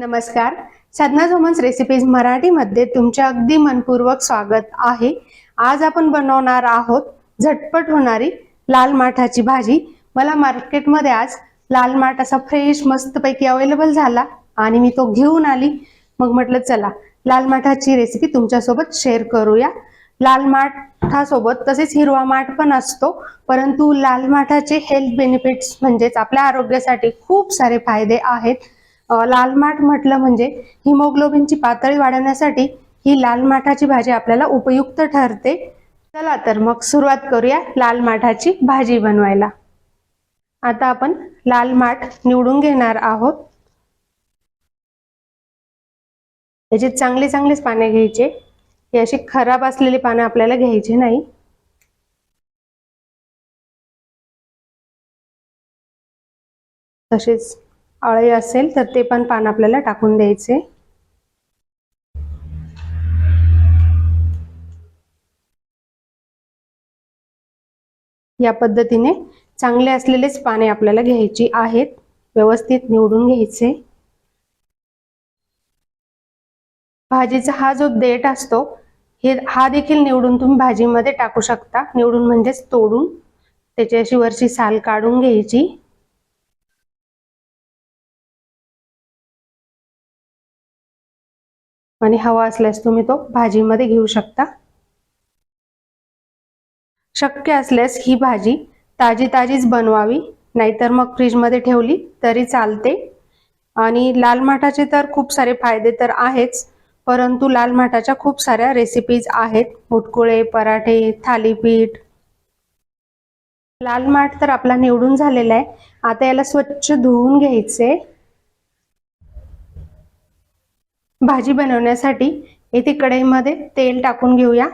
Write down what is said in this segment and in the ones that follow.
नमस्कार. साधना झोमन्स रेसिपीज मराठीमध्ये तुमचे अगदी मनपूर्वक स्वागत आहे. आज आपण बनवणार आहोत झटपट होणारी लाल माठाची भाजी. मला मार्केटमध्ये आज लाल माठ असा फ्रेश मस्तपैकी अवेलेबल झाला आणि मी तो घेऊन आली. मग म्हटलं चला लाल माठाची रेसिपी तुमच्यासोबत शेअर करूया. लाल माठासोबत तसेच हिरवा माठ पण असतो परंतु लाल माठाचे हेल्थ बेनिफिट्स म्हणजेच आपल्या आरोग्यासाठी खूप सारे फायदे आहेत. लाल माठ म्हटलं म्हणजे हिमोग्लोबिनची पातळी वाढवण्यासाठी ही लाल माठाची भाजी आपल्याला उपयुक्त ठरते. चला तर मग सुरुवात करूया लाल माठाची भाजी बनवायला. आता आपण लाल माठ निवडून घेणार आहोत. याचे चांगले चांगलेच पाने घ्यायचे. हे अशी खराब असलेली पानं आपल्याला घ्यायची नाही. तसेच आळे असेल तर ते पण पान आपल्याला टाकून द्यायचे. या पद्धतीने चांगले असलेलेच पाने आपल्याला घ्यायची आहेत. व्यवस्थित निवडून घ्यायचे. भाजीचा हा जो देठ असतो हे हा देखील निवडून तुम्ही भाजीमध्ये टाकू शकता. निवडून म्हणजेच तोडून. त्याची अशी वरची साल काढून घ्यायची. आणि हवा असल्यास तुम्ही तो भाजीमध्ये घेऊ शकता. शक्य असल्यास ही भाजी ताजी ताजीच बनवावी नाहीतर मग फ्रीजमध्ये ठेवली तरी चालते. आणि लाल माठाचे तर खूप सारे फायदे तर आहेच परंतु लाल माठाच्या खूप साऱ्या रेसिपीज आहेत. मुटकुळे पराठे थालीपीठ. लाल माठ तर आपला निवडून झालेला आहे. आता याला स्वच्छ धुवून घ्यायचे. भाजी बनवण्यासाठी येथे कढईमध्ये तेल टाकून घेऊया.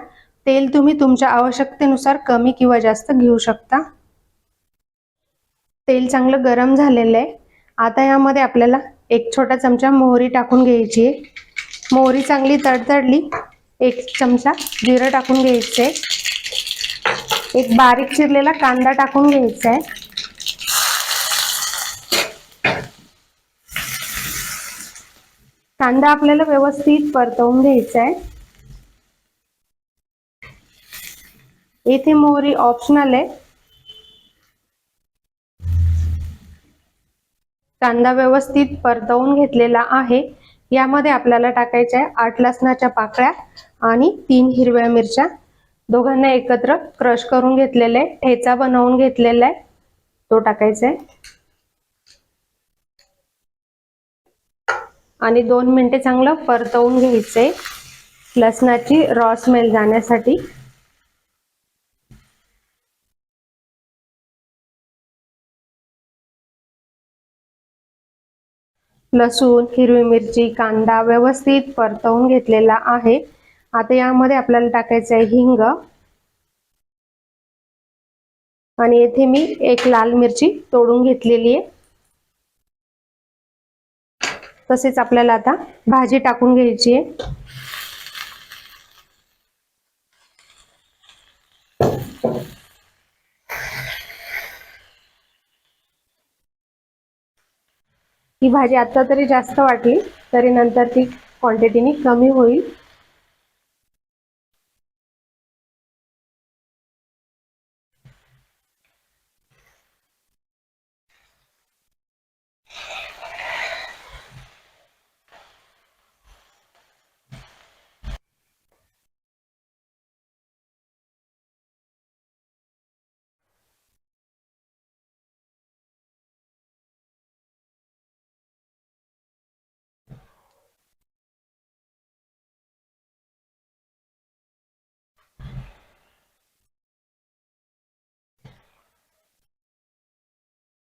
तेल तुम्ही तुमच्या आवश्यकतेनुसार कमी किंवा जास्त घेऊ शकता. तेल चांगलं गरम झालेलं आहे. आता यामध्ये आपल्याला एक छोटा चमचा मोहरी टाकून घ्यायची आहे. मोहरी चांगली तडतडली एक चमचा जिरं टाकून घ्यायचं आहे. एक बारीक चिरलेला कांदा टाकून घ्यायचा आहे. कांदा आपल्याला व्यवस्थित परतवून घ्यायचा आहे येथे मोहरी ऑप्शनल आहे. कांदा व्यवस्थित परतवून घेतलेला आहे. यामध्ये आपल्याला टाकायच्या आहे आठ लसणाच्या पाकळ्या आणि तीन हिरव्या मिरच्या. दोघांना एकत्र क्रश करून घेतलेले आहे ठेचा बनवून घेतलेला आहे तो टाकायचा आहे आणि दोन मिनिटे चांगलं परतवून घ्यायचंय लसणाची रॉ स्मेल जाण्यासाठी. लसूण हिरवी मिरची कांदा व्यवस्थित परतवून घेतलेला आहे. आता यामध्ये आपल्याला टाकायचं आहे हिंग. आणि येथे मी एक लाल मिरची तोडून घेतलेली आहे. तसेच आपल्याला आता भाजी टाकून घ्यायची आहे. ही भाजी आता तरी जास्त वाटली तरी नंतर ती क्वांटिटीने कमी होईल.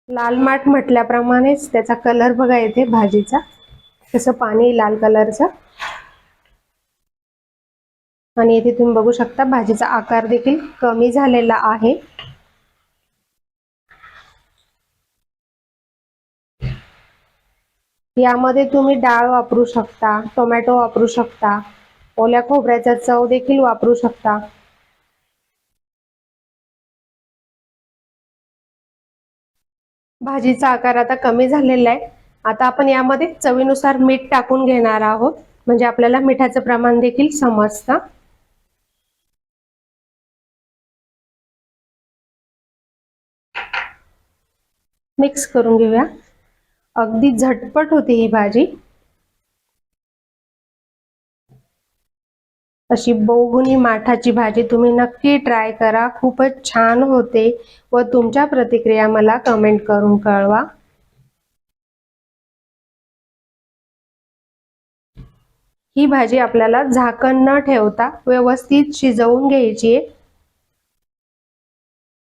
लाल माठ म्हटल्याप्रमाणेच त्याचा कलर बघा येते भाजीचा. तसं पाणी लाल कलरचं आणि इथे तुम्ही बघू शकता भाजीचा आकार देखील कमी झालेला आहे. यामध्ये तुम्ही डाळ वापरू शकता टोमॅटो वापरू शकता ओल्या खोबऱ्याचा चव देखील वापरू शकता. भाजीचा आकार आता कमी झालेला आहे. आता आपण यामध्ये चवीनुसार मीठ टाकून घेणार आहोत. म्हणजे आपल्याला मिठाचं प्रमाण देखील समजतं. मिक्स करून घेऊया. अगदी झटपट होते ही भाजी. अशी बहुगुणी माठाची भाजी तुम्ही नक्की ट्राय करा. खूपच छान होते व तुमच्या प्रतिक्रिया मला कमेंट करून कळवा. ही भाजी आपल्याला झाकण न ठेवता व्यवस्थित शिजवून घ्यायची आहे.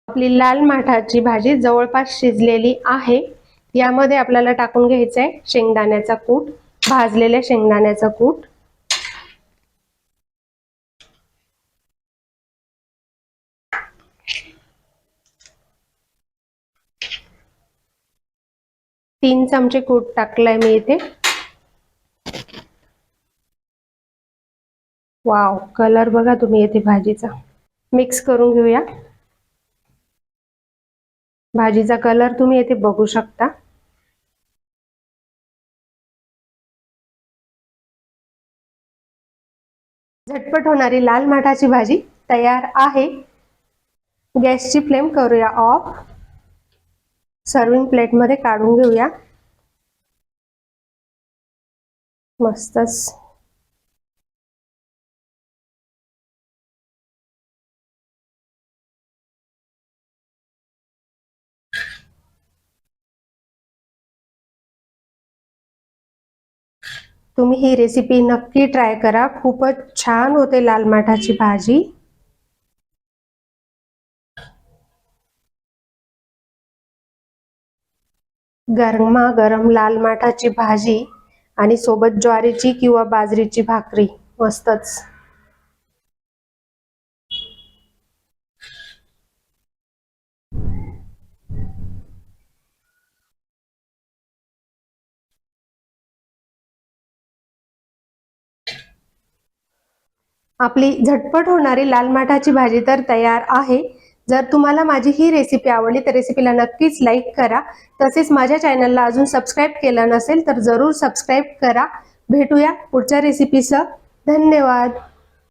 आपली लाल माठाची भाजी जवळपास शिजलेली आहे. यामध्ये आपल्याला टाकून घ्यायचं आहे शेंगदाण्याचा कूट भाजलेल्या शेंगदाण्याचा कूट. तीन चमचे कूट टाकलाय मी इथे. वाव कलर बघा तुम्ही येथे भाजीचा. मिक्स करून घेऊया. भाजीचा कलर तुम्ही येथे बघू शकता. झटपट होणारी लाल माठाची भाजी तयार आहे. गॅसची फ्लेम करूया ऑफ. सर्विंग प्लेटमध्ये काढून घेऊया. मस्तच. तुम्ही ही रेसिपी नक्की ट्राय करा. खूपच छान होते लाल माठाची भाजी. गरमा गरम लाल माठाची भाजी आणि सोबत ज्वारीची किंवा बाजरीची भाकरी. मस्तच. आपली झटपट होणारी लाल माठाची भाजी तर तयार आहे. जर तुम्हाला माझी ही रेसिपी आवडली तर रेसिपीला नक्कीच लाईक करा. तसेच माझ्या चॅनलला अजून सबस्क्राईब केलं नसेल तर जरूर सबस्क्राईब करा. भेटूया पुढच्या रेसिपीसह धन्यवाद.